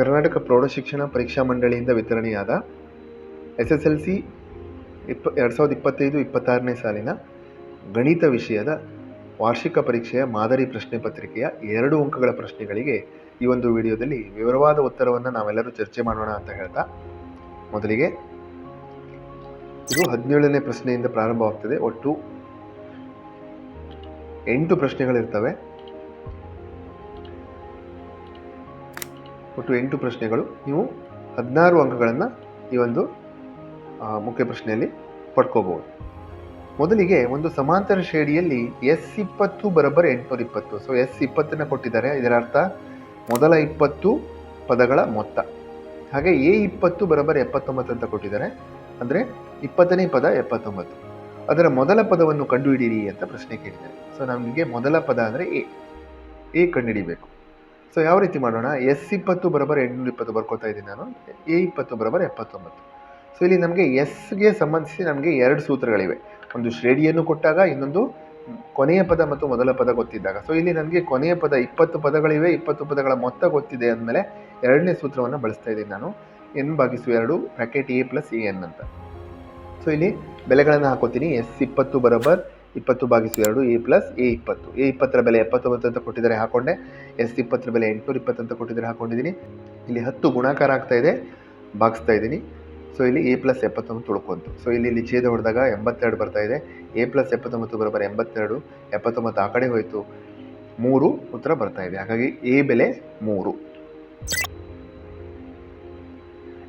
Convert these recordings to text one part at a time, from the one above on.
ಕರ್ನಾಟಕ ಪ್ರೌಢಶಿಕ್ಷಣ ಪರೀಕ್ಷಾ ಮಂಡಳಿಯಿಂದ ವಿತರಣೆಯಾದ ಎಸ್ ಎಸ್ ಎಲ್ ಸಿ ಇಪ್ಪ ಎರಡು ಸಾವಿರದ ಇಪ್ಪತ್ತೈದು ಇಪ್ಪತ್ತಾರನೇ ಸಾಲಿನ ಗಣಿತ ವಿಷಯದ ವಾರ್ಷಿಕ ಪರೀಕ್ಷೆಯ ಮಾದರಿ ಪ್ರಶ್ನೆ ಪತ್ರಿಕೆಯ ಎರಡು ಅಂಕಗಳ ಪ್ರಶ್ನೆಗಳಿಗೆ ಈ ಒಂದು ವಿಡಿಯೋದಲ್ಲಿ ವಿವರವಾದ ಉತ್ತರವನ್ನು ನಾವೆಲ್ಲರೂ ಚರ್ಚೆ ಮಾಡೋಣ ಅಂತ ಹೇಳ್ತಾ ಮೊದಲಿಗೆ ಇದು ಹದಿನೇಳನೇ ಪ್ರಶ್ನೆಯಿಂದ ಪ್ರಾರಂಭವಾಗ್ತದೆ. ಒಟ್ಟು ಎಂಟು ಪ್ರಶ್ನೆಗಳಿರ್ತವೆ. ಒಟ್ಟು ಎಂಟು ಪ್ರಶ್ನೆಗಳು. ನೀವು ಹದಿನಾರು ಅಂಕಗಳನ್ನು ಈ ಒಂದು ಮುಖ್ಯ ಪ್ರಶ್ನೆಯಲ್ಲಿ ಪಡ್ಕೋಬಹುದು ಮೊದಲಿಗೆ ಒಂದು ಸಮಾಂತರ ಶ್ರೇಣಿಯಲ್ಲಿ ಎಸ್ ಇಪ್ಪತ್ತು ಬರೋಬ್ಬರ ಎಂಟುನೂರ ಇಪ್ಪತ್ತು. ಸೊ ಎಸ್ ಇಪ್ಪತ್ತನ್ನು ಕೊಟ್ಟಿದ್ದಾರೆ. ಇದರ ಅರ್ಥ ಮೊದಲ ಇಪ್ಪತ್ತು ಪದಗಳ ಮೊತ್ತ. ಹಾಗೆ ಎ ಇಪ್ಪತ್ತು ಬರೋಬ್ಬರ ಎಪ್ಪತ್ತೊಂಬತ್ತು ಅಂತ ಕೊಟ್ಟಿದ್ದಾರೆ. ಅಂದರೆ ಇಪ್ಪತ್ತನೇ ಪದ ಎಪ್ಪತ್ತೊಂಬತ್ತು. ಅದರ ಮೊದಲ ಪದವನ್ನು ಕಂಡುಹಿಡಿಯಿರಿ ಅಂತ ಪ್ರಶ್ನೆ ಕೇಳಿದ್ದಾರೆ. ಸೊ ನಮಗೆ ಮೊದಲ ಪದ ಅಂದರೆ ಎ. ಎ ಕಂಡುಹಿಡಿಬೇಕು. ಸೊ ಯಾವ ರೀತಿ ಮಾಡೋಣ? ಎಸ್ ಇಪ್ಪತ್ತು ಬರೋಬ್ಬರ ಎಂಟುನೂರ ಇಪ್ಪತ್ತು ಬರ್ಕೋತಾ ಇದ್ದೀನಿ ನಾನು. ಎ ಇಪ್ಪತ್ತು ಬರೋಬ್ಬರ ಎಪ್ಪತ್ತೊಂಬತ್ತು. ಸೊ ಇಲ್ಲಿ ನಮಗೆ ಎಸ್ಗೆ ಸಂಬಂಧಿಸಿ ನಮಗೆ ಎರಡು ಸೂತ್ರಗಳಿವೆ. ಒಂದು ಶ್ರೇಣಿಯನ್ನು ಕೊಟ್ಟಾಗ, ಇನ್ನೊಂದು ಕೊನೆಯ ಪದ ಮತ್ತು ಮೊದಲ ಪದ ಗೊತ್ತಿದ್ದಾಗ. ಸೊ ಇಲ್ಲಿ ನನಗೆ ಕೊನೆಯ ಪದ ಇಪ್ಪತ್ತು ಪದಗಳಿವೆ, ಇಪ್ಪತ್ತು ಪದಗಳ ಮೊತ್ತ ಗೊತ್ತಿದೆ ಅಂದಮೇಲೆ ಎರಡನೇ ಸೂತ್ರವನ್ನು ಬಳಸ್ತಾ ಇದ್ದೀನಿ ನಾನು. ಎನ್ ಭಾಗಿಸು ಎರಡು bracket a plus a n ಅಂತ. ಸೊ ಇಲ್ಲಿ ಬೆಲೆಗಳನ್ನು ಹಾಕೋತೀನಿ. ಎಸ್ ಇಪ್ಪತ್ತು ಬರೋಬರ್ ಇಪ್ಪತ್ತು ಭಾಗಿಸು ಎರಡು, ಎ ಪ್ಲಸ್ ಎ ಇಪ್ಪತ್ತು. ಎ ಇಪ್ಪತ್ತರ ಬೆಲೆ ಎಪ್ಪತ್ತೊಂಬತ್ತು ಅಂತ ಕೊಟ್ಟಿದ್ದಾರೆ, ಹಾಕೊಂಡೆ. ಎಸ್ ಇಪ್ಪತ್ತರ ಬೆಲೆ ಎಂಟುನೂರ ಇಪ್ಪತ್ತು ಅಂತ ಕೊಟ್ಟಿದ್ದಾರೆ, ಹಾಕೊಂಡಿದ್ದೀನಿ. ಇಲ್ಲಿ ಹತ್ತು ಗುಣಾಕಾರ ಆಗ್ತಾ ಇದೆ, ಭಾಗಿಸ್ತಾ ಇದ್ದೀನಿ. ಸೊ ಇಲ್ಲಿ ಎ ಪ್ಲಸ್ ಎಪ್ಪತ್ತೊಂಬತ್ತು ಉಳ್ಕೊಂತು. ಸೊ ಇಲ್ಲಿ ಇಲ್ಲಿ ಛೇದ ಹೊಡೆದಾಗ ಎಂಬತ್ತೆರಡು ಬರ್ತಾ ಇದೆ. ಎ ಪ್ಲಸ್ ಎಪ್ಪತ್ತೊಂಬತ್ತು ಬರೋಬ್ಬರ ಎಂಬತ್ತೆರಡು, ಎಪ್ಪತ್ತೊಂಬತ್ತು ಆ ಕಡೆ ಹೋಯಿತು. ಮೂರು ಉತ್ತರ ಬರ್ತಾ ಇದೆ. ಹಾಗಾಗಿ ಎ ಬೆಲೆ ಮೂರು.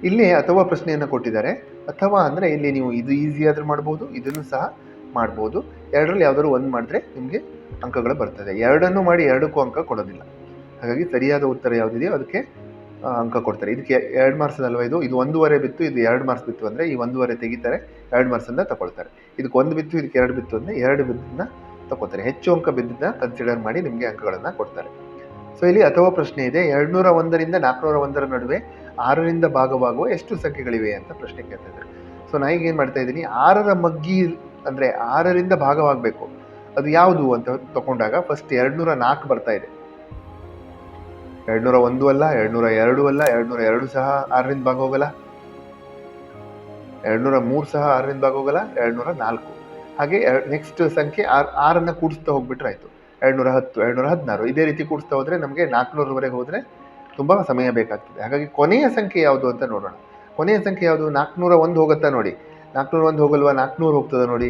ಇಲ್ಲಿ ಅಥವಾ ಪ್ರಶ್ನೆಯನ್ನು ಕೊಟ್ಟಿದ್ದಾರೆ. ಅಥವಾ ಅಂದರೆ ಇಲ್ಲಿ ನೀವು ಇದು ಈಸಿ ಆದರೂ ಮಾಡ್ಬೋದು, ಇದನ್ನು ಸಹ ಮಾಡ್ಬೋದು. ಎರಡರಲ್ಲಿ ಯಾವ್ದಾದ್ರು ಒಂದು ಮಾಡಿದ್ರೆ ನಿಮಗೆ ಅಂಕಗಳು ಬರ್ತದೆ. ಎರಡನ್ನು ಮಾಡಿ ಎರಡಕ್ಕೂ ಅಂಕ ಕೊಡೋದಿಲ್ಲ. ಹಾಗಾಗಿ ಸರಿಯಾದ ಉತ್ತರ ಯಾವುದಿದೆಯೋ ಅದಕ್ಕೆ ಅಂಕ ಕೊಡ್ತಾರೆ. ಇದಕ್ಕೆ ಎರಡು ಅಲ್ವಾ ಇದು? ಇದು ಒಂದೂವರೆ ಬಿತ್ತು, ಇದು ಎರಡು ಮಾರ್ಕ್ಸ್ ಬಿತ್ತು ಅಂದರೆ ಈ ಒಂದೂವರೆ ತೆಗಿತಾರೆ, ಎರಡು ಮಾರ್ಕ್ಸನ್ನು ತಗೊಳ್ತಾರೆ. ಇದಕ್ಕೆ ಒಂದು ಬಿತ್ತು, ಇದಕ್ಕೆ ಎರಡು ಬಿತ್ತು ಅಂದರೆ ಎರಡು ಬಿತ್ತನ್ನ ತಗೋತಾರೆ ಹೆಚ್ಚು ಅಂಕ ಬಿದ್ದನ್ನ ಕನ್ಸಿಡರ್ ಮಾಡಿ ನಿಮಗೆ ಅಂಕಗಳನ್ನು ಕೊಡ್ತಾರೆ. ಸೊ ಇಲ್ಲಿ ಅಥವಾ ಪ್ರಶ್ನೆ ಇದೆ. ಎರಡುನೂರ ಒಂದರಿಂದ ನಾಲ್ಕುನೂರ ಒಂದರ ನಡುವೆ ಆರರಿಂದ ಭಾಗವಾಗುವ ಎಷ್ಟು ಸಂಖ್ಯೆಗಳಿವೆ ಅಂತ ಪ್ರಶ್ನೆ ಕೇಳ್ತಾ ಇದ್ದಾರೆ. ಸೊ ನಾ ಈಗ ಏನು ಮಾಡ್ತಾ ಇದ್ದೀನಿ? ಆರರ ಮಗ್ಗಿ ಅಂದರೆ ಆರರಿಂದ ಭಾಗವಾಗಬೇಕು. ಅದು ಯಾವುದು ಅಂತ ತಗೊಂಡಾಗ ಫಸ್ಟ್ ಎರಡುನೂರ ನಾಲ್ಕು ಬರ್ತಾ ಇದೆ. ಎರಡ್ನೂರ ಒಂದು ಅಲ್ಲ, ಎರಡ್ನೂರ ಎರಡು ಅಲ್ಲ, ಎರಡ್ನೂರ ಎರಡು ಸಹ ಆರರಿಂದ ಭಾಗ ಹೋಗಲ್ಲ ಎರಡ್ನೂರ ಮೂರು ಸಹ ಆರರಿಂದ ಭಾಗ ಹೋಗಲ್ಲ ಎರಡ್ನೂರ ನಾಲ್ಕು. ಹಾಗೆ ನೆಕ್ಸ್ಟ್ ಸಂಖ್ಯೆ ಆರ್, ಆರನ್ನು ಕೂಡಿಸ್ತಾ ಹೋಗ್ಬಿಟ್ರೆ ಆಯಿತು. ಎರಡ್ನೂರ ಹತ್ತು, ಎರಡ್ನೂರ ಹದಿನಾರು. ಇದೇ ರೀತಿ ಕೂಡಿಸ್ತಾ ಹೋದರೆ ನಮಗೆ ನಾಲ್ಕುನೂರವರೆಗೆ ಹೋದರೆ ತುಂಬ ಸಮಯ ಬೇಕಾಗ್ತದೆ. ಹಾಗಾಗಿ ಕೊನೆಯ ಸಂಖ್ಯೆ ಯಾವುದು ಅಂತ ನೋಡೋಣ. ಕೊನೆಯ ಸಂಖ್ಯೆ ಯಾವುದು? ನಾಲ್ಕುನೂರ ಒಂದು ಹೋಗುತ್ತಾ ನೋಡಿ. ನಾಲ್ಕುನೂರ ಒಂದು ಹೋಗಲ್ವಾ? ನಾಲ್ಕುನೂರು ಹೋಗ್ತದೆ ನೋಡಿ.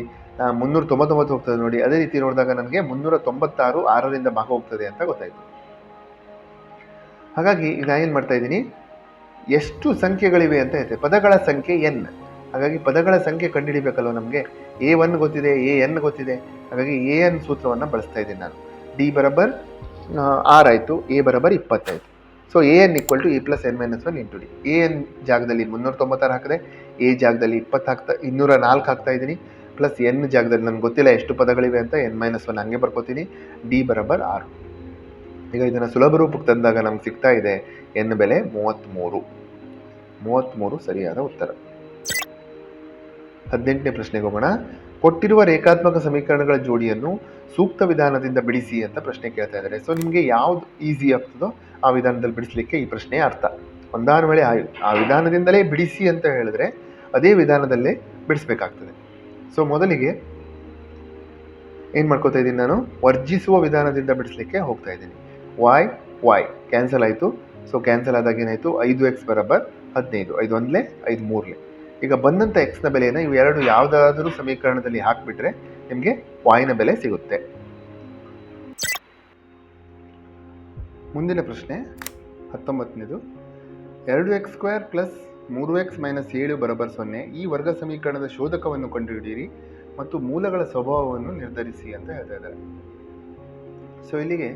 ಮುನ್ನೂರ ತೊಂಬತ್ತೊಂಬತ್ತು ಹೋಗ್ತದೆ ನೋಡಿ. ಅದೇ ರೀತಿ ನೋಡಿದಾಗ ನನಗೆ ಮುನ್ನೂರ ತೊಂಬತ್ತಾರು ಆರರಿಂದ ಭಾಗ ಹೋಗ್ತದೆ ಅಂತ ಗೊತ್ತಾಯಿತು. ಹಾಗಾಗಿ ಈಗ ಏನು ಮಾಡ್ತಾ ಇದ್ದೀನಿ? ಎಷ್ಟು ಸಂಖ್ಯೆಗಳಿವೆ ಅಂತ ಹೇಳ್ತೇವೆ ಪದಗಳ ಸಂಖ್ಯೆ ಎನ್. ಹಾಗಾಗಿ ಪದಗಳ ಸಂಖ್ಯೆ ಕಂಡುಹಿಡಿಬೇಕಲ್ವ ನಮಗೆ? ಎ ಒನ್ ಗೊತ್ತಿದೆ, ಎ ಎನ್ ಗೊತ್ತಿದೆ. ಹಾಗಾಗಿ ಎ ಎನ್ ಸೂತ್ರವನ್ನು ಬಳಸ್ತಾ ಇದ್ದೀನಿ ನಾನು. ಡಿ ಬರಬರ್ ಆರ್ ಆಯಿತು. ಎ ಬರಬರ್ ಇಪ್ಪತ್ತಾಯಿತು. So a n equal to a plus n minus one into d. A n ಜಾಗದಲ್ಲಿ ಮುನ್ನೂರ ತೊಂಬತ್ತಾರು ಹಾಕಿದೆ. ಎ ಜಾಗದಲ್ಲಿ ಇಪ್ಪತ್ತು ಹಾಕ್ತಾ ಇನ್ನೂರ ನಾಲ್ಕು ಹಾಕ್ತಾ ಇದ್ದೀನಿ. ಪ್ಲಸ್ ಎನ್ ಜಾಗದಲ್ಲಿ ನನಗೆ ಗೊತ್ತಿಲ್ಲ ಎಷ್ಟು ಪದಗಳಿವೆ ಅಂತ, ಎನ್ ಮೈನಸ್ ಒನ್ ಹಂಗೆ ಬರ್ಕೋತೀನಿ. ಡಿ ಬರಬರ್ ಆರು. ಈಗ ಇದನ್ನು ಸುಲಭ ರೂಪಕ್ಕೆ ತಂದಾಗ ನಮ್ಗೆ ಸಿಗ್ತಾ ಇದೆ ಎನ್ ಬೆಲೆ ಮೂವತ್ತ್ಮೂರು. ಮೂವತ್ತ್ಮೂರು ಸರಿಯಾದ ಉತ್ತರ. ಹದಿನೆಂಟನೇ ಪ್ರಶ್ನೆಗೆ ಹೋಗೋಣ. ಕೊಟ್ಟಿರುವ ರೇಖಾತ್ಮಕ ಸಮೀಕರಣಗಳ ಜೋಡಿಯನ್ನು ಸೂಕ್ತ ವಿಧಾನದಿಂದ ಬಿಡಿಸಿ ಅಂತ ಪ್ರಶ್ನೆ ಕೇಳ್ತಾ ಇದ್ದಾರೆ. ಸೊ ನಿಮಗೆ ಯಾವ್ದು ಈಸಿ ಆಗ್ತದೋ ಆ ವಿಧಾನದಲ್ಲಿ ಬಿಡಿಸಲಿಕ್ಕೆ ಈ ಪ್ರಶ್ನೆ ಅರ್ಥ. ಒಂದಾದ ವೇಳೆ ಆ ವಿಧಾನದಿಂದಲೇ ಬಿಡಿಸಿ ಅಂತ ಹೇಳಿದ್ರೆ ಅದೇ ವಿಧಾನದಲ್ಲೇ ಬಿಡಿಸ್ಬೇಕಾಗ್ತದೆ. ಸೊ ಮೊದಲಿಗೆ ಏನು ಮಾಡ್ಕೋತಾ ಇದ್ದೀನಿ ನಾನು? ವರ್ಜಿಸುವ ವಿಧಾನದಿಂದ ಬಿಡಿಸ್ಲಿಕ್ಕೆ ಹೋಗ್ತಾ ಇದ್ದೀನಿ. ವಾಯ್ ವಾಯ್ ಕ್ಯಾನ್ಸಲ್ ಆಯಿತು. ಸೊ ಕ್ಯಾನ್ಸಲ್ ಆದಾಗ ಏನಾಯಿತು? ಐದು ಎಕ್ಸ್ ಬರಬರ್ ಹದಿನೈದು. ಐದು ಒಂದಲೇ, ಐದು ಮೂರಲೆ. ಈಗ ಬಂದಂಥ ಎಕ್ಸ್ನ ಬೆಲೆಯನ್ನು ಇವು ಎರಡು ಯಾವುದಾದರೂ ಸಮೀಕರಣದಲ್ಲಿ ಹಾಕಿಬಿಟ್ರೆ ನಿಮಗೆ ವಾಯಿನ ಬೆಲೆ ಸಿಗುತ್ತೆ. ಮುಂದಿನ ಪ್ರಶ್ನೆ ಹತ್ತೊಂಬತ್ತನೇದು. ಎರಡು ಎಕ್ಸ್ ಸ್ಕ್ವೇರ್ ಪ್ಲಸ್ ಮೂರು ಎಕ್ಸ್ ಮೈನಸ್ ಏಳು ಬರಬರ್ ಸೊನ್ನೆ ಈ ವರ್ಗ ಸಮೀಕರಣದ ಶೋಧಕವನ್ನು ಕಂಡುಹಿಡಿಯಿರಿ ಮತ್ತು ಮೂಲಗಳ ಸ್ವಭಾವವನ್ನು ನಿರ್ಧರಿಸಿ ಅಂತ ಹೇಳ್ತಾ ಇದ್ದಾರೆ. ಸೊ ಇಲ್ಲಿಗೆ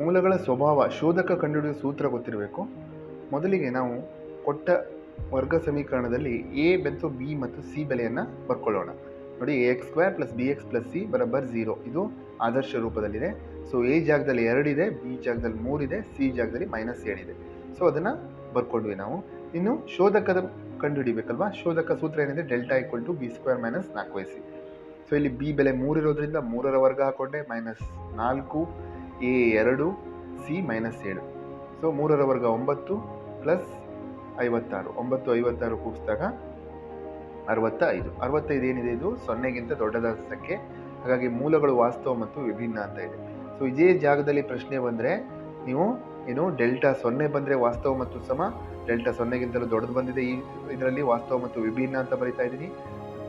ಮೂಲಗಳ ಸ್ವಭಾವ ಶೋಧಕ ಕಂಡುಹಿಡಿಯುವ ಸೂತ್ರ ಗೊತ್ತಿರಬೇಕು. ಮೊದಲಿಗೆ ನಾವು ಕೊಟ್ಟ ವರ್ಗ ಸಮೀಕರಣದಲ್ಲಿ ಎ ಬೆಂತು ಬಿ ಮತ್ತು ಸಿ ಬೆಲೆಯನ್ನು ಬರ್ಕೊಳ್ಳೋಣ. ನೋಡಿ A X square plus B X plus C ಬರಬರ್ zero ಇದು ಆದರ್ಶ ರೂಪದಲ್ಲಿದೆ. ಸೊ ಎ ಜಾಗದಲ್ಲಿ ಎರಡಿದೆ ಬಿ ಜಾಗದಲ್ಲಿ ಮೂರಿದೆ ಸಿ ಜಾಗದಲ್ಲಿ ಮೈನಸ್ ಏಳಿದೆ ಸೊ ಅದನ್ನು ಬರ್ಕೊಂಡ್ವಿ ನಾವು. ಇನ್ನು ಶೋಧಕದ ಕಂಡುಹಿಡಿಬೇಕಲ್ವಾ? ಶೋಧಕ ಸೂತ್ರ ಏನಿದೆ? Delta equal to b square minus ನಾಲ್ಕು ಎ ಸಿ. ಸೊ ಇಲ್ಲಿ ಬಿ ಬೆಲೆ ಮೂರಿರೋದ್ರಿಂದ ಮೂರರ ವರ್ಗ ಹಾಕೊಂಡೆ, ಮೈನಸ್ ನಾಲ್ಕು ಎ ಎರಡು ಸಿ ಮೈನಸ್ ಏಳು. ಸೊ ಮೂರರ ವರ್ಗ ಒಂಬತ್ತು ಪ್ಲಸ್ ಐವತ್ತಾರು. ಒಂಬತ್ತು, ಐವತ್ತಾರು ಕೂಡಿಸಿದಾಗ ಅರವತ್ತ ಐದು ಅರವತ್ತೈದು ಏನಿದೆ ಇದು? ಸೊನ್ನೆಗಿಂತ ದೊಡ್ಡದಾದ ಸಂಖ್ಯೆ ಹಾಗಾಗಿ ಮೂಲಗಳು ವಾಸ್ತವ ಮತ್ತು ವಿಭಿನ್ನ ಅಂತ ಇದೆ. ಸೊ ಇದೇ ಜಾಗದಲ್ಲಿ ಪ್ರಶ್ನೆ ಬಂದರೆ ನೀವು ಏನು ಡೆಲ್ಟಾ ಸೊನ್ನೆ ಬಂದರೆ ವಾಸ್ತವ ಮತ್ತು ಸಮ ಡೆಲ್ಟಾ ಸೊನ್ನೆಗಿಂತಲೂ ದೊಡ್ಡದು ಬಂದಿದೆ. ಈ ಇದರಲ್ಲಿ ವಾಸ್ತವ ಮತ್ತು ವಿಭಿನ್ನ ಅಂತ ಬರಿತಾ ಇದ್ದೀನಿ.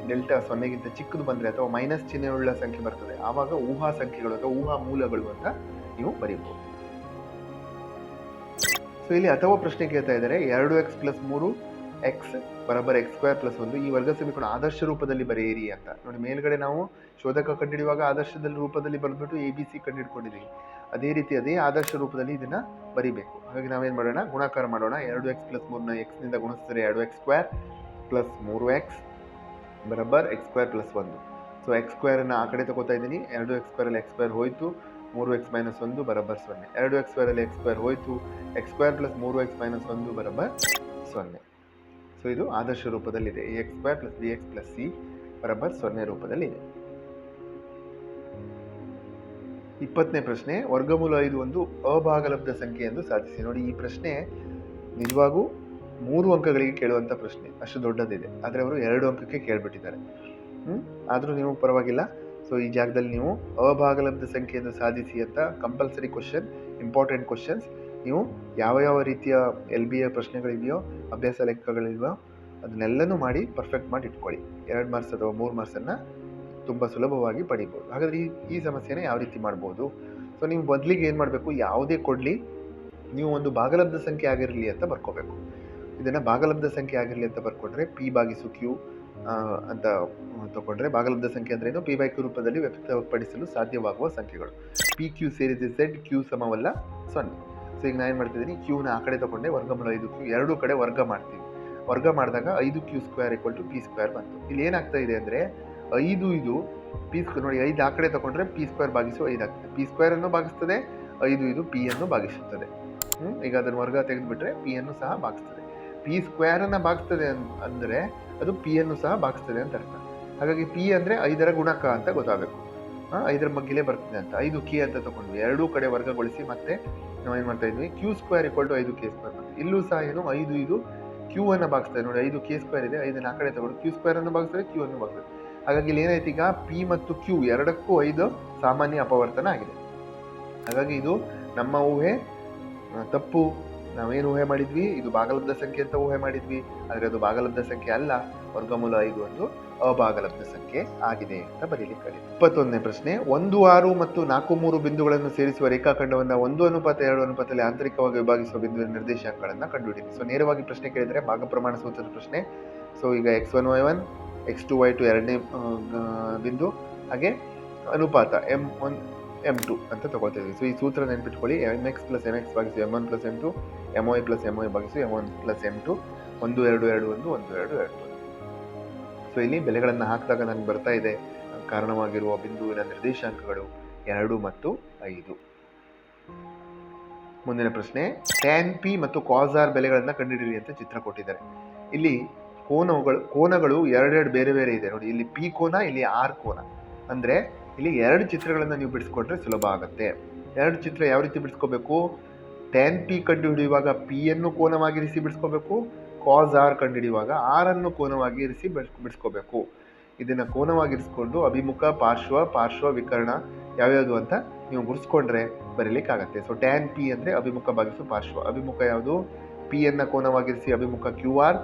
ಡೆಲ್ಟಾ ಸೊನ್ನೆಗಿಂತ ಚಿಕ್ಕದು ಬಂದರೆ ಅಥವಾ ಮೈನಸ್ ಚಿಹ್ನೆಯುಳ್ಳ ಸಂಖ್ಯೆ ಬರ್ತದೆ. ಆವಾಗ ಊಹಾ ಸಂಖ್ಯೆಗಳು ಅಥವಾ ಊಹಾ ಮೂಲಗಳು ಅಂತ ನೀವು ಬರೀಬಹುದು. ಸೊ ಇಲ್ಲಿ ಅಥವಾ ಪ್ರಶ್ನೆ ಕೇಳ್ತಾ ಇದ್ದಾರೆ. ಎರಡು ಎಕ್ಸ್ ಪ್ಲಸ್ ಮೂರು ಎಕ್ಸ್ ಬರಬರ್ ಎಕ್ಸ್ ಸ್ಕ್ವೇರ್ ಪ್ಲಸ್ ಒಂದು. ಈ ವರ್ಗ ಸಮೀಕರಣ ಆದರ್ಶ ರೂಪದಲ್ಲಿ ಬರೆಯಿರಿ ಅಂತ. ನೋಡಿ, ಮೇಲ್ಗಡೆ ನಾವು ಶೋಧಕ ಕಂಡುಹಿಡಿಯುವಾಗ ಆದರ್ಶದಲ್ಲಿ ರೂಪದಲ್ಲಿ ಬರೆದ್ಬಿಟ್ಟು ಎ ಬಿ ಸಿ ಕಂಡುಹಿಡ್ಕೊಂಡಿದ್ದೀವಿ. ಅದೇ ರೀತಿ ಅದೇ ಆದರ್ಶ ರೂಪದಲ್ಲಿ ಇದನ್ನ ಬರಿಬೇಕು. ಹಾಗಾಗಿ ನಾವೇನು ಮಾಡೋಣ? ಗುಣಾಕಾರ ಮಾಡೋಣ. ಎರಡು ಎಕ್ಸ್ ಪ್ಲಸ್ ಮೂರನ್ನ ಎಕ್ಸ್ನಿಂದ ಗುಣಿಸಿದ್ರೆ ಎರಡು ಎಕ್ಸ್ ಸ್ಕ್ವೇರ್ ಪ್ಲಸ್ ಮೂರು ಎಕ್ಸ್ ಬರಬ್ಬರ್ ಎಕ್ಸ್ ಸ್ಕ್ವೇರ್ ಪ್ಲಸ್ ಒಂದು. ಸೊ ಎಕ್ಸ್ ಸ್ಕ್ವೇರನ್ನು ಆ ಕಡೆ ತಗೋತಾ ಇದ್ದೀನಿ. ಎರಡು ಎಕ್ಸ್ ಸ್ಕ್ವೇರಲ್ಲಿ ಎಕ್ಸ್ ಸ್ಕ್ವೇರ್ ಹೋಯಿತು. ಮೂರು ಎಕ್ಸ್ ಮೈನಸ್ ಒಂದು ಬರಬ್ಬರ್ ಸೊನ್ನೆ. ಎರಡು ಎಕ್ಸ್ ಸ್ಕ್ವೇರಲ್ಲಿ ಎಕ್ಸ್ ಸ್ಕ್ವೇರ್ ಹೋಯಿತು. ಎಕ್ಸ್ ಸ್ಕ್ವೇರ್ ಪ್ಲಸ್ ಮೂರು ಎಕ್ಸ್ ಮೈನಸ್ ಒಂದು ಬರಬ್ಬರ್ ಸೊನ್ನೆ. ಸೊ ಇದು ಆದರ್ಶ ರೂಪದಲ್ಲಿದೆ. X square plus b x plus c ಬರಬ್ಬರ್ ಸೊನ್ನೆ ರೂಪದಲ್ಲಿದೆ. ಇಪ್ಪತ್ತನೇ ಪ್ರಶ್ನೆ, ವರ್ಗಮೂಲ ಐದು ಒಂದು ಅಭಾಗಲಬ್ಧ ಸಂಖ್ಯೆ ಎಂದು ಸಾಧಿಸಿ. ನೋಡಿ, ಈ ಪ್ರಶ್ನೆ ನಿಜವಾಗೂ ಮೂರು ಅಂಕಗಳಿಗೆ ಕೇಳುವಂಥ ಪ್ರಶ್ನೆ. ಅಷ್ಟು ದೊಡ್ಡದಿದೆ. ಆದರೆ ಅವರು ಎರಡು ಅಂಕಕ್ಕೆ ಕೇಳ್ಬಿಟ್ಟಿದ್ದಾರೆ. ಹ್ಞೂ ಆದರೂ ನೀವು ಪರವಾಗಿಲ್ಲ. ಸೊ ಈ ಜಾಗದಲ್ಲಿ ನೀವು ಅಭಾಗಲಬ್ಧ ಸಂಖ್ಯೆಯನ್ನು ಸಾಧಿಸಿ ಅಂತ ಕಂಪಲ್ಸರಿ ಕ್ವಶನ್ ಇಂಪಾರ್ಟೆಂಟ್ ಕ್ವಶನ್ಸ್ ನೀವು ಯಾವ ಯಾವ ರೀತಿಯ ಎಲ್ ಬಿ ಎ ಪ್ರಶ್ನೆಗಳಿವೆಯೋ, ಅಭ್ಯಾಸ ಲೆಕ್ಕಗಳಿವೆಯೋ ಅದನ್ನೆಲ್ಲನೂ ಮಾಡಿ ಪರ್ಫೆಕ್ಟ್ ಮಾಡಿ ಇಟ್ಕೊಳ್ಳಿ. ಎರಡು ಮಾರ್ಕ್ಸ್ ಅಥವಾ ಮೂರು ಮಾರ್ಕ್ಸನ್ನು ತುಂಬ ಸುಲಭವಾಗಿ ಪಡಿಬೋದು. ಹಾಗಾದರೆ ಈ ಈ ಸಮಸ್ಯೆನ ಯಾವ ರೀತಿ ಮಾಡ್ಬೋದು? ಸೊ ನೀವು ಬದಲಿಗೆ ಏನು ಮಾಡಬೇಕು? ಯಾವುದೇ ಕೊಡಲಿ, ನೀವು ಒಂದು ಭಾಗಲಬ್ಧ ಸಂಖ್ಯೆ ಆಗಿರಲಿ ಅಂತ ಬರ್ಕೋಬೇಕು. ಇದನ್ನು ಭಾಗಲಬ್ಧ ಸಂಖ್ಯೆ ಆಗಿರಲಿ ಅಂತ ಬರ್ಕೊಂಡ್ರೆ ಪಿ ಬಾಗಿಸು ಕ್ಯೂ ಅಂತ ತಗೊಂಡ್ರೆ ಭಾಗಲಬ್ಧ ಸಂಖ್ಯೆ ಅಂದ್ರೆ ಏನು? ಪಿ ಬೈ ಕ್ಯೂ ರೂಪದಲ್ಲಿ ವ್ಯಕ್ತಪಡಿಸಲು ಸಾಧ್ಯವಾಗುವ ಸಂಖ್ಯೆಗಳು. ಪಿ ಕ್ಯೂ ಸೇರಿದ ಝೆಡ್ ಕ್ಯೂ ಸಮವಲ್ಲ ಸೊನ್ನೆ. ಸೊ ಈಗ ನಾನು ಏನು ಮಾಡ್ತಿದ್ದೀನಿ? ಕ್ಯೂನ ಆ ಕಡೆ ತಗೊಂಡೆ ವರ್ಗಮೂಲ ಐದು ಕ್ಯೂ ಎರಡೂ ಕಡೆ ವರ್ಗ ಮಾಡ್ತೀವಿ ವರ್ಗ ಮಾಡಿದಾಗ ಐದು q square equal to p square ಬಂತು. ಇಲ್ಲಿ ಏನಾಗ್ತಾ ಇದೆ ಅಂದರೆ ಐದು ಇದು ಪಿ ಸ್ಕ್ವೇರ್ ನೋಡಿ, ಐದು ಆ ಕಡೆ ತಗೊಂಡ್ರೆ ಪಿ ಸ್ಕ್ವೇರ್ ಭಾಗಿಸು ಐದು ಆಗ್ತದೆ. ಪಿ ಸ್ಕ್ವೇರ್ ಅನ್ನು ಭಾಗಿಸ್ತದೆ, ಐದು ಇದು ಪಿ ಅನ್ನು ಭಾಗಿಸುತ್ತದೆ. ಹ್ಮ್? ಈಗ ಅದನ್ನು ವರ್ಗ ತೆಗೆದುಬಿಟ್ರೆ ಪಿ ಅನ್ನು ಸಹ ಭಾಗಿಸ್ತದೆ. ಪಿ ಸ್ಕ್ವೇರ್ ಅನ್ನ ಭಾಗಿಸ್ತದೆ ಅನ್- ಅಂದ್ರೆ ಅದು ಪಿ ಅನ್ನು ಸಹ ಭಾಗಿಸ್ತದೆ ಅಂತ ಅರ್ಥ. ಹಾಗಾಗಿ ಪಿ ಅಂದ್ರೆ ಐದರ ಗುಣಕ ಅಂತ ಗೊತ್ತಾಗಬೇಕು. ಹಾಂ, ಐದರ ಮಗ್ಗಿಲೇ ಬರ್ತದೆ ಅಂತ. ಐದು ಕೆ ಅಂತ ತಗೊಂಡ್ವಿ ಎರಡೂ ಕಡೆ ವರ್ಗಗೊಳಿಸಿ ಮತ್ತೆ ನಾವು ಏನು ಮಾಡ್ತಾ ಇದ್ವಿ? ಕ್ಯೂ ಸ್ಕ್ವೇರ್ ಇಕ್ವಲ್ ಟು ಐದು ಕೆ ಸ್ಕ್ವೇರ್ ಬಂತು ಇಲ್ಲೂ ಸಹ ಏನು ಐದು ಇದು ಕ್ಯೂ ಅನ್ನು ಭಾಗಿಸ್ತದೆ. ನೋಡಿ, ಐದು ಕೆ ಸ್ಕ್ವೇರ್ ಇದೆ, ಐದನ್ನ ಆ ಕಡೆ ತಗೊಂಡು ಕ್ಯೂ ಸ್ಕ್ವೇರ್ ಅನ್ನು ಭಾಗಿಸ್ತದೆ ಕ್ಯೂ ಅನ್ನು ಭಾಗಿಸ್ತದೆ. ಹಾಗಾಗಿ ಇಲ್ಲಿ ಏನಾಯ್ತು ಈಗ? ಪಿ ಮತ್ತು ಕ್ಯೂ ಎರಡಕ್ಕೂ ಐದು ಸಾಮಾನ್ಯ ಅಪವರ್ತನ ಆಗಿದೆ. ಹಾಗಾಗಿ ಇದು ನಮ್ಮ ಊಹೆ ತಪ್ಪು. ನಾವೇನು ಊಹೆ ಮಾಡಿದ್ವಿ? ಇದು ಭಾಗಲಬ್ಧ ಸಂಖ್ಯೆ ಅಂತ ಊಹೆ ಮಾಡಿದ್ವಿ. ಆದರೆ ಅದು ಭಾಗಲಬ್ಧ ಸಂಖ್ಯೆ ಅಲ್ಲ. ವರ್ಗಮೂಲ ಐದು ಒಂದು ಅಭಾಗಲಬ್ಧ ಸಂಖ್ಯೆ ಆಗಿದೆ ಅಂತ ಬರೀಲಿಕ್ಕೆ ಇಪ್ಪತ್ತೊಂದನೇ ಪ್ರಶ್ನೆ, ಒಂದು, ಆರು ಮತ್ತು ನಾಲ್ಕು, ಮೂರು ಬಿಂದುಗಳನ್ನು ಸೇರಿಸುವ ರೇಖಾಖಂಡವನ್ನು ಒಂದು ಅನುಪಾತ, ಎರಡು ಅನುಪಾತದಲ್ಲಿ ಆಂತರಿಕವಾಗಿ ವಿಭಾಗಿಸುವ ಬಿಂದುವಿನ ನಿರ್ದೇಶಾಂಕಗಳನ್ನು ಕಂಡುಹಿಡಿಯಿರಿ. ಸೊ ನೇರವಾಗಿ ಪ್ರಶ್ನೆ ಕೇಳಿದರೆ ಭಾಗ ಪ್ರಮಾಣ ಸೂತ್ರದ ಪ್ರಶ್ನೆ. ಸೊ ಈಗ x one y one x two y two ಎರಡನೇ ಬಿಂದು, ಹಾಗೆ ಅನುಪಾತ ಎಂ ಒನ್ ಎಂ ಟು ಅಂತ ತಗೋತೀವಿ ಸೊ ಈ ಸೂತ್ರ ನೆನ್ಪಿಟ್ಕೊಳ್ಳಿ. M x plus m x ಭಾಗಿಸು m one plus m two m y plus m y ಭಾಗಿಸು m one plus m two ಒಂದು, ಎರಡು ಎರಡು, ಒಂದು ಒಂದು, ಎರಡು ಎರಡು. ಸೊ ಇಲ್ಲಿ ಬೆಲೆಗಳನ್ನು ಹಾಕಿದಾಗ ನನಗೆ ಬರ್ತಾ ಇದೆ. ಕಾರಣವಾಗಿರುವ ಬಿಂದುವಿನ ನಿರ್ದೇಶಾಂಕಗಳು ಎರಡು ಮತ್ತು ಐದು. ಮುಂದಿನ ಪ್ರಶ್ನೆ ಟ್ಯಾನ್ ಪಿ ಮತ್ತು ಕಾಸಾರ್ ಬೆಲೆಗಳನ್ನು ಕಂಡುಹಿಡಿಯಿರಿ ಅಂತ ಚಿತ್ರ ಕೊಟ್ಟಿದ್ದಾರೆ. ಇಲ್ಲಿ ಕೋನಗಳು ಕೋನಗಳು ಎರಡೆರಡು ಬೇರೆ ಬೇರೆ ಇದೆ. ನೋಡಿ, ಇಲ್ಲಿ ಪಿ ಕೋನ, ಇಲ್ಲಿ ಆರ್ ಕೋನ. ಅಂದರೆ, ಇಲ್ಲಿ ಎರಡು ಚಿತ್ರಗಳನ್ನು ನೀವು ಬಿಡಿಸ್ಕೊಟ್ರೆ ಸುಲಭ ಆಗುತ್ತೆ. ಎರಡು ಚಿತ್ರ ಯಾವ ರೀತಿ ಬಿಡಿಸ್ಕೋಬೇಕು? ಟ್ಯಾನ್ ಪಿ ಕಂಡು ಹಿಡಿಯುವಾಗ ಪಿ ಅನ್ನು ಕೋನವಾಗಿರಿಸಿ ಬಿಡಿಸ್ಕೋಬೇಕು. ಕಾಸ್ ಆರ್ ಕಂಡು ಹಿಡಿಯುವಾಗ ಆರ್ ಅನ್ನು ಕೋನವಾಗಿರಿಸಿ ಬಿಡ್ಸ್- ಬಿಡಿಸ್ಕೋಬೇಕು. ಇದನ್ನು ಕೋನವಾಗಿರಿಸ್ಕೊಂಡು ಅಭಿಮುಖ, ಪಾರ್ಶ್ವ ಪಾರ್ಶ್ವ ವಿಕರ್ಣ ಯಾವ್ಯಾವುದು ಅಂತ ನೀವು ಗುರ್ಸ್ಕೊಂಡ್ರೆ ಬರೀಲಿಕ್ಕಾಗತ್ತೆ. ಸೊ ಟ್ಯಾನ್ ಪಿ ಅಂದರೆ ಅಭಿಮುಖ ಭಾಗಿಸು ಪಾರ್ಶ್ವ. ಅಭಿಮುಖ ಯಾವುದು? ಪಿ ಅನ್ನ ಕೋನವಾಗಿರಿಸಿ ಅಭಿಮುಖ ಕ್ಯೂ ಆರ್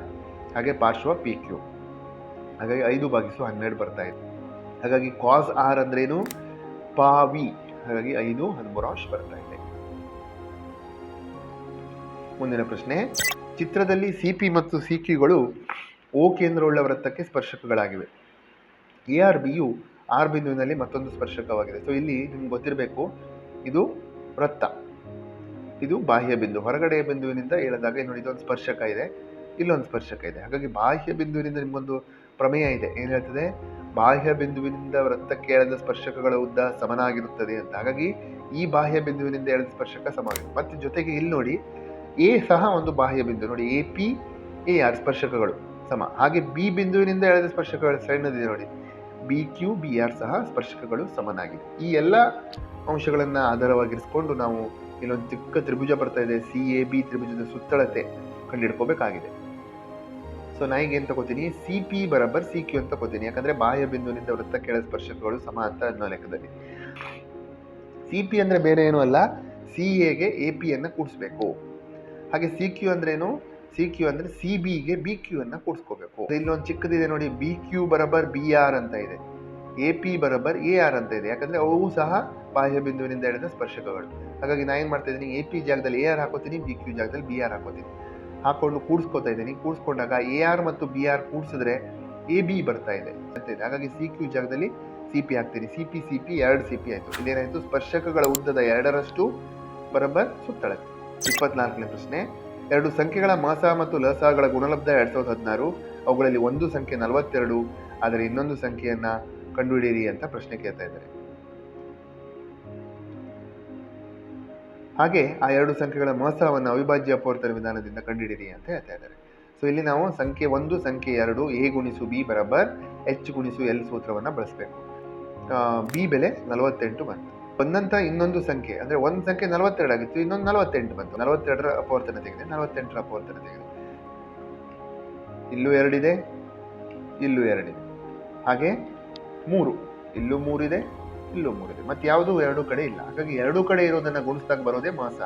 ಹಾಗೆ ಪಾರ್ಶ್ವ ಪಿ ಕ್ಯೂ ಹಾಗಾಗಿ ಐದು ಭಾಗಿಸು ಹನ್ನೆರಡು ಬರ್ತಾ ಇದೆ. ಹಾಗಾಗಿ ಕಾಸ್ ಆರ್ ಅಂದ್ರೇನು? ಪಾವಿ ಹಾಗಾಗಿ ಐದು ಹದಿಮೂರು ಅಂಶ ಬರ್ತಾ ಇದೆ. ಮುಂದಿನ ಪ್ರಶ್ನೆ. ಚಿತ್ರದಲ್ಲಿ ಸಿ ಪಿ ಮತ್ತು ಸಿ ಕ್ಯೂಗಳು ಓ ಕೇಂದ್ರವುಳ್ಳ ವೃತ್ತಕ್ಕೆ ಸ್ಪರ್ಶಕಗಳಾಗಿವೆ. ಎ ಆರ್ ಬಿಯು ಆರ್ ಬಿಂದುವಿನಲ್ಲಿ ಮತ್ತೊಂದು ಸ್ಪರ್ಶಕವಾಗಿದೆ. ಸೊ ಇಲ್ಲಿ ನಿಮ್ಗೆ ಗೊತ್ತಿರಬೇಕು, ಇದು ವೃತ್ತ. ಇದು ಬಾಹ್ಯ ಬಿಂದು, ಹೊರಗಡೆಯ ಬಿಂದುವಿನಿಂದ ಹೇಳಿದಾಗ ನೋಡಿ, ಇದೊಂದು ಸ್ಪರ್ಶಕ ಇದೆ. ಇಲ್ಲೊಂದು ಸ್ಪರ್ಶಕ ಇದೆ. ಹಾಗಾಗಿ ಬಾಹ್ಯ ಬಿಂದುವಿನಿಂದ ನಿಮಗೊಂದು ಪ್ರಮೇಯ ಇದೆ. ಏನು ಹೇಳ್ತದೆ? ಬಾಹ್ಯ ಬಿಂದುವಿನಿಂದ ವೃತ್ತಕ್ಕೆ ಎಳೆದ ಸ್ಪರ್ಶಕಗಳ ಉದ್ದ ಸಮನಾಗಿರುತ್ತದೆ ಅಂತ. ಹಾಗಾಗಿ ಈ ಬಾಹ್ಯ ಬಿಂದುವಿನಿಂದ ಎಳೆದ ಸ್ಪರ್ಶಕ ಸಮಾಗಿದೆ ಮತ್ತೆ ಜೊತೆಗೆ ಇಲ್ಲಿ ನೋಡಿ, ಎ ಸಹ ಒಂದು ಬಾಹ್ಯ ಬಿಂದು. ನೋಡಿ, ಎ, ಪಿ, ಎ, ಆರ್ ಸ್ಪರ್ಶಕಗಳು ಸಮ. ಹಾಗೆ ಬಿ ಬಿಂದುವಿನಿಂದ ಎಳೆದ ಸ್ಪರ್ಶಕಗಳು ಸಣ್ಣದಿದೆ ನೋಡಿ. ಬಿ ಕ್ಯೂ, ಬಿ ಆರ್ ಸಹ ಸ್ಪರ್ಶಕಗಳು ಸಮನಾಗಿದೆ. ಈ ಎಲ್ಲ ಅಂಶಗಳನ್ನು ಆಧಾರವಾಗಿರಿಸಿಕೊಂಡು ನಾವು ಇಲ್ಲೊಂದು ಚಿಕ್ಕ ತ್ರಿಭುಜ ಬರ್ತಾ ಇದೆ. ಸಿ, ಎ, ಬಿ ತ್ರಿಭುಜದ ಸುತ್ತಳತೆ ಕಂಡುಹಿಡ್ಕೋಬೇಕಾಗಿದೆ. ಸೊ ಏನು ತಗೋತೀನಿ? ಸಿ ಪಿ ಬರಬ್ಬರ್ ಸಿ ಕ್ಯೂ ಅಂತ ತಗೋತೀನಿ. ಯಾಕಂದರೆ ಬಾಹ್ಯ ಬಿಂದುವಿನಿಂದ ವೃತ್ತ ಕೆಳ ಸ್ಪರ್ಶಕಗಳು ಸಮ ಅಂತ ಅನ್ನೋ ಲೆಕ್ಕದಲ್ಲಿ. ಸಿ ಪಿ ಅಂದರೆ ಬೇರೆ ಏನೂ ಅಲ್ಲ. ಸಿ ಎಗೆ ಎ ಪಿಯನ್ನು ಕೂಡಿಸ್ಬೇಕು. ಹಾಗೆ ಸಿ ಕ್ಯೂ ಅಂದ್ರೆ ಏನು? ಸಿ ಕ್ಯೂ ಅಂದರೆ ಸಿ ಬಿಗೆ ಬಿ ಕ್ಯೂ ಅನ್ನು ಕೂಡಿಸ್ಕೋಬೇಕು. ಇಲ್ಲೊಂದು ಚಿಕ್ಕದಿದೆ ನೋಡಿ. ಬಿ ಕ್ಯೂ ಬರಬರ್ ಬಿ ಆರ್ ಅಂತ ಇದೆ. ಎ ಪಿ ಬರಬರ್ ಎ ಆರ್ ಅಂತ ಇದೆ. ಯಾಕಂದರೆ ಅವು ಸಹ ಬಾಹ್ಯ ಬಿಂದುವಿನಿಂದ ಹಿಡಿದ ಸ್ಪರ್ಶಕಗಳು. ಹಾಗಾಗಿ ನಾನು ಏನು ಮಾಡ್ತಾ ಇದ್ದೀನಿ? ಎ ಪಿ ಜಾಗದಲ್ಲಿ ಎ ಆರ್ ಹಾಕೋತೀನಿ ಬಿ ಕ್ಯೂ ಜಾಗದಲ್ಲಿ ಬಿ ಆರ್ ಹಾಕೋತೀನಿ. ಹಾಕೊಂಡು ಕೂಡಿಸ್ಕೊತಾ ಇದ್ದೀನಿ. ಕೂಡಿಸ್ಕೊಂಡಾಗ ಎ ಆರ್ ಮತ್ತು ಬಿ ಆರ್ ಕೂಡಿಸಿದ್ರೆ ಎ ಬಿ ಬರ್ತಾ ಇದೆ. ಅಂತ ಹಾಗಾಗಿ ಸಿ ಕ್ಯೂ ಜಾಗದಲ್ಲಿ ಸಿ ಪಿ ಹಾಕ್ತೀನಿ. ಸಿ ಪಿ ಸಿ ಪಿ ಎರಡು ಸಿ ಪಿ ಆಯಿತು. ಇಲ್ಲೇನಾಯಿತು? ಸ್ಪರ್ಶಕಗಳ ಉದ್ದದ ಎರಡರಷ್ಟು ಬರಬರ್ ಸುತ್ತಳತೆ. ಇಪ್ಪತ್ನಾಲ್ಕನೇ ಪ್ರಶ್ನೆ. ಎರಡು ಸಂಖ್ಯೆಗಳ ಮಾಸ ಮತ್ತು ಲಸಗಳ ಗುಣಲಬ್ಧ ಎರಡ್ ಸಾವಿರದ ಹದಿನಾರು. ಅವುಗಳಲ್ಲಿ ಒಂದು ಸಂಖ್ಯೆ ನಲವತ್ತೆರಡು. ಆದರೆ ಇನ್ನೊಂದು ಸಂಖ್ಯೆಯನ್ನು ಕಂಡುಹಿಡಿಯಿರಿ ಅಂತ ಪ್ರಶ್ನೆ ಕೇಳ್ತಾ ಇದ್ದಾರೆ. ಹಾಗೆ ಆ ಎರಡು ಸಂಖ್ಯೆಗಳ ಮಹಸವನ್ನು ಅವಿಭಾಜ್ಯ ಅಪವರ್ತನ ವಿಧಾನದಿಂದ ಕಂಡುಹಿಡಿಯಿರಿ ಅಂತ ಹೇಳ್ತಾ ಇದ್ದಾರೆ. ಸೊ ಇಲ್ಲಿ ನಾವು ಸಂಖ್ಯೆ ಒಂದು, ಸಂಖ್ಯೆ ಎರಡು ಎ ಗುಣಿಸು ಬಿ ಬರಬರ್ ಎಚ್ ಗುಣಿಸು ಎಲ್ ಸೂತ್ರವನ್ನು ಬಳಸಬೇಕು. ಬಿ ಬೆಲೆ ನಲವತ್ತೆಂಟು ಬಂತು. ಬಂದಂಥ ಇನ್ನೊಂದು ಸಂಖ್ಯೆ, ಅಂದ್ರೆ ಒಂದು ಸಂಖ್ಯೆ ನಲವತ್ತೆರಡು ಆಗಿತ್ತು, ಇನ್ನೊಂದು ನಲವತ್ತೆಂಟು ಬಂತು. ನಲವತ್ತೆರಡರ ಅಪವರ್ತನ ತೆಗೆದೆ, ನಲವತ್ತೆಂಟರ ಅಪವರ್ತನ ತೆಗೆದೆ. ಇಲ್ಲೂ ಎರಡಿದೆ ಇಲ್ಲೂ ಎರಡಿದೆ. ಹಾಗೆ ಮೂರು, ಇಲ್ಲೂ ಮೂರಿದೆ ಇಲ್ಲೂ ಮೂರಿದೆ ಮತ್ತೆ ಯಾವುದು ಎರಡು ಕಡೆ ಇಲ್ಲ. ಹಾಗಾಗಿ ಎರಡೂ ಕಡೆ ಇರೋದನ್ನ ಗುಣಿಸಿದಾಗ ಬರೋದೇ ಮಾಸ.